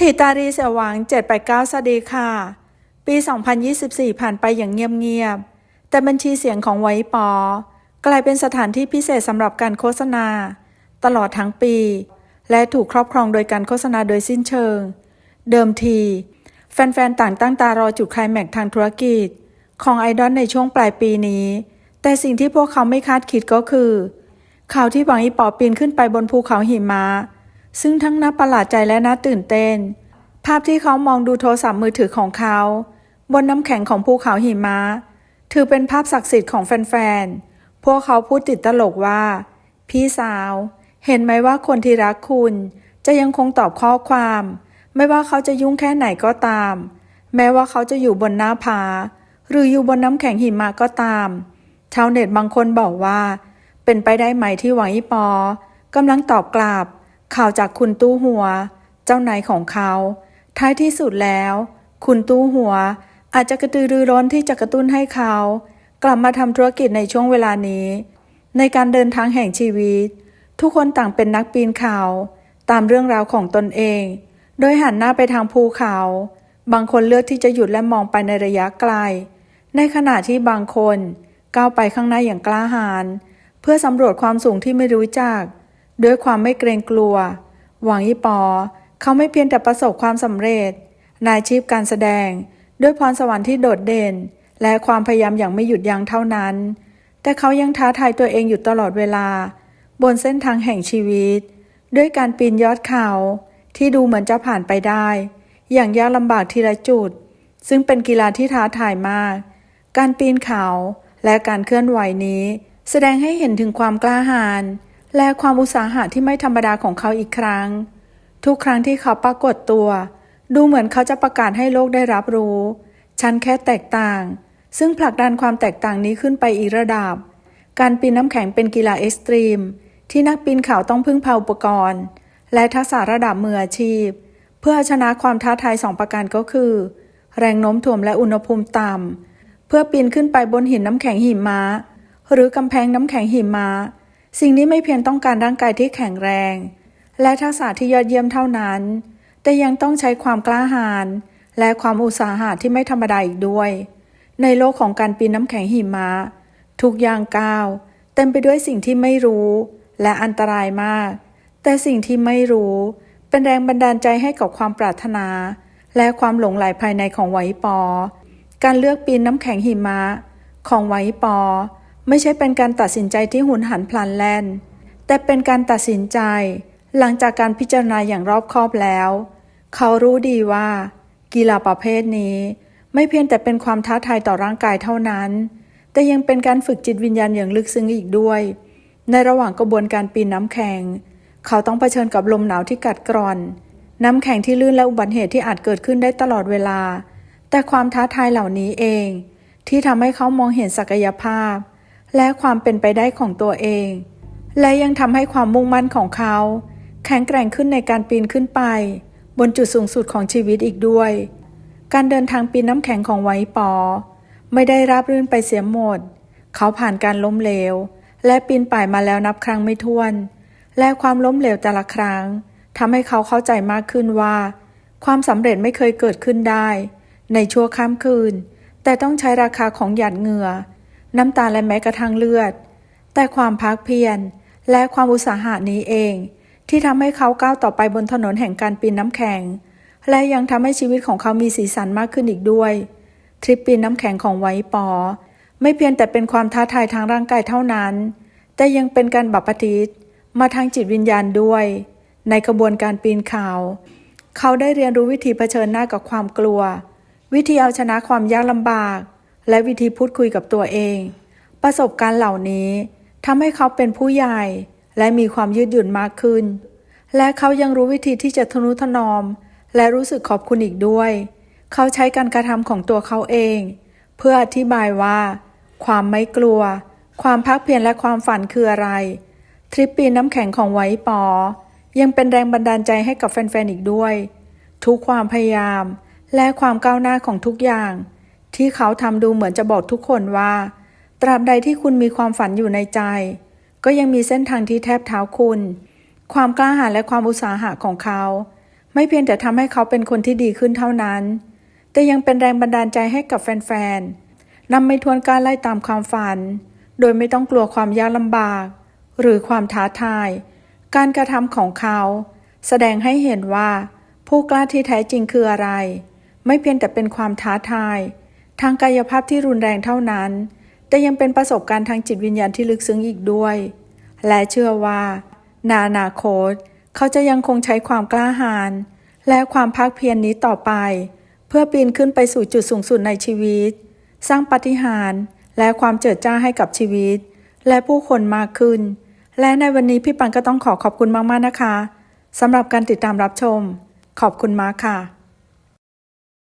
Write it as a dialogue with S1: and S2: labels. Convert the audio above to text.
S1: ถิตารีเสยหวัง 789สวัสดีค่ะ ปี 2024 ผ่านไปอย่างเงียบๆ แต่บัญชีเสียงของไวปอ กลายเป็นสถานที่พิเศษสำหรับการโฆษณา ตลอดทั้งปี และถูกครอบครองโดยการโฆษณาโดยสิ้นเชิง เดิมที แฟนๆ ต่างตั้งตารอจุดคลายแม็กทางธุรกิจ ของไอดอลในช่วงปลายปีนี้ แต่สิ่งที่พวกเขาไม่คาดคิดก็คือ ข่าวที่หวังอีปอปีนขึ้นไปบนภูเขาหิมะ ซึ่งทั้งน่าประหลาดใจและน่าตื่นเต้น ภาพที่เขามองดูโทรศัพท์มือถือของเขา บนน้ำแข็งของภูเขาหิมะ ถือเป็นภาพศักดิ์สิทธิ์ของแฟนๆ พวกเขาพูดติดตลกว่า พี่สาว เห็นไหมว่าคนที่รักคุณ จะยังคงตอบข้อความ ไม่ว่าเขาจะยุ่งแค่ไหนก็ตาม แม้ว่าเขาจะอยู่บนหน้าผาหรืออยู่บนน้ำแข็งหิมะก็ตาม ชาวเน็ตบางคนบอกว่า เป็นไปได้ไหมที่หวังอีปอกำลังตอบกลับ ข่าวจากคุณตู้หัว เจ้านายของเขา ท้ายที่สุดแล้ว คุณตู้หัว อาจจะกระตือรือร้นที่จะกระตุ้นให้เขา กลับมาทำธุรกิจในช่วงเวลานี้ ในการเดินทางแห่งชีวิต ทุกคนต่างเป็นนักปีนเขา ตามเรื่องราวของตนเอง โดยหันหน้าไปทางภูเขา บางคนเลือกที่จะหยุดและมองไปในระยะไกล ในขณะที่บางคนก้าวไปข้างหน้าอย่างกล้าหาญเพื่อสำรวจความสูงที่ไม่รู้จัก ด้วยความไม่เกรงกลัว หวังอีปอ เขาไม่เพียงแต่ประสบความสำเร็จในอาชีพการแสดง ด้วยพรสวรรค์ที่โดดเด่น และความพยายามอย่างไม่หยุดยั้งเท่านั้น แต่เขายังท้าทายตัวเองอยู่ตลอดเวลา บนเส้นทางแห่งชีวิต ด้วยการปีนยอดเขา ที่ดูเหมือนจะผ่านไปได้ อย่างยากลำบากทีละจุด ซึ่งเป็นกีฬาที่ท้าทายมาก การปีนเขาและการเคลื่อนไหวนี้ แสดงให้เห็นถึงความกล้าหาญ และความอุตสาหะที่ไม่ธรรมดาของเขาอีกครั้ง ทุกครั้งที่เขาปรากฏตัว ดูเหมือนเขาจะประกาศให้โลกได้รับรู้ ฉันแค่แตกต่าง ซึ่งผลักดันความแตกต่างนี้ขึ้นไปอีกระดับ การปีนน้ำแข็งเป็นกีฬาเอ็กซ์ตรีม ที่นักปีนเขาต้องพึ่งพาอุปกรณ์ และทักษะระดับมืออาชีพ เพื่อชนะความท้าทายสองประการก็คือ แรงโน้มถ่วงและอุณหภูมิต่ำเพื่อปีนขึ้นไปบนหินน้ำแข็งหิมะ หรือกำแพงน้ำแข็งหิมะ สิ่งนี้ไม่เพียงต้องการร่างกายที่แข็งแรง และทักษะที่ยอดเยี่ยมเท่านั้น แต่ยังต้องใช้ความกล้าหาญและความอุตสาหะที่ไม่ธรรมดาอีกด้วย ในโลกของการปีนน้ำแข็งหิมะ ทุกอย่างก้าวเต็มไปด้วยสิ่งที่ไม่รู้ และอันตรายมาก แต่สิ่งที่ไม่รู้ เป็นแรงบันดาลใจให้กับความปรารถนา และความหลงใหลภายในของไวปอ การเลือกปีนน้ำแข็งหิมะ ของไวปอ ไม่ใช่เป็นการตัดสินใจที่หุนหันพลันแล่น แต่เป็นการตัดสินใจ หลังจากการพิจารณาอย่างรอบคอบแล้ว เขารู้ดีว่า กีฬาประเภทนี้ ไม่เพียงแต่เป็นความท้าทายต่อร่างกายเท่านั้น แต่ยังเป็นการฝึกจิตวิญญาณอย่างลึกซึ้งอีกด้วย ในระหว่างกระบวนการปีนน้ำแข็ง เขาต้องเผชิญกับลมหนาวที่กัดกร่อน น้ำแข็งที่ลื่นและอุบัติเหตุที่อาจเกิดขึ้นได้ตลอดเวลา แต่ความท้าทายเหล่านี้เอง ที่ทำให้เขามองเห็นศักยภาพ และความเป็นไปได้ของตัวเอง และยังทำให้ความมุ่งมั่นของเขา แข็งแกร่งขึ้นในการปีนขึ้นไป บนจุดสูงสุดของชีวิตอีกด้วย การเดินทางปีนน้ำแข็งของไวปอ ไม่ได้ราบรื่นไปเสียหมด เขาผ่านการล้มเหลว และปีนป่ายมาแล้วนับครั้งไม่ถ้วน และความล้มเหลวแต่ละครั้งทำให้เขาเข้าใจมากขึ้นว่า ความสำเร็จไม่เคยเกิดขึ้นได้ ในชั่วข้ามคืน แต่ต้องใช้ราคาของหยาดเหงื่อ น้ำตาและแม้กระทั่งเลือด แต่ความพักเพียรและความอุตสาหะนี้เอง ที่ทำให้เขาก้าวต่อไปบนถนนแห่งการปีนน้ำแข็ง และยังทำให้ชีวิตของเขามีสีสันมากขึ้นอีกด้วย ทริปปีนน้ำแข็งของไวปอ ไม่เพียงแต่เป็นความท้าทายทางร่างกายเท่านั้น แต่ยังเป็นการบัพปฏิษมาทางจิตวิญญาณด้วย ในกระบวนการปีนเขาเขาได้เรียนรู้วิธีเผชิญหน้ากับความกลัว วิธีเอาชนะความยากลำบาก และวิธีพูดคุยกับตัวเอง ประสบการณ์เหล่านี้ทำให้เขาเป็นผู้ใหญ่ และมีความยืดหยุ่นมากขึ้น และเขายังรู้วิธีที่จะทนุถนอม และรู้สึกขอบคุณอีกด้วย เขาใช้การกระทำของตัวเขาเอง เพื่ออธิบายว่า ความไม่กลัว ความพักเพียรและความฝันคืออะไร ทริปปีนน้ำแข็งของไวปอ ยังเป็นแรงบันดาลใจให้กับแฟนๆอีกด้วย ทุกความพยายามและความก้าวหน้าของทุกอย่าง ที่เขาทำดูเหมือนจะบอกทุกคนว่า ตราบใดที่คุณมีความฝันอยู่ในใจ ก็ยังมีเส้นทางที่แทบเท้าคุณ ความกล้าหาญและความอุตสาหะของเขา ไม่เพียงแต่ทำให้เขาเป็นคนที่ดีขึ้นเท่านั้น แต่ยังเป็นแรงบันดาลใจให้กับแฟนๆนำไม่ทวนการไล่ตามความฝัน โดยไม่ต้องกลัวความยากลำบาก หรือความท้าทาย การกระทำของเขา แสดงให้เห็นว่า ผู้กล้าที่แท้จริงคืออะไร ไม่เพียงแต่เป็นความท้าทาย ทางกายภาพที่รุนแรงเท่านั้น แต่ยังเป็นประสบการณ์ทางจิตวิญญาณที่ลึกซึ้งอีกด้วย และเชื่อว่าในอนาคต เขาจะยังคงใช้ความกล้าหาญและความภาคเพียรนนี้ต่อไป เพื่อปีนขึ้นไปสู่จุดสูงสุดในชีวิต สร้างปาฏิหาริย์และความเจิดจ้าให้กับชีวิต และผู้คนมากขึ้น และในวันนี้พี่ปันก็ต้องขอขอบคุณมากๆนะคะสำหรับการติดตามรับชม ขอบคุณมากค่ะ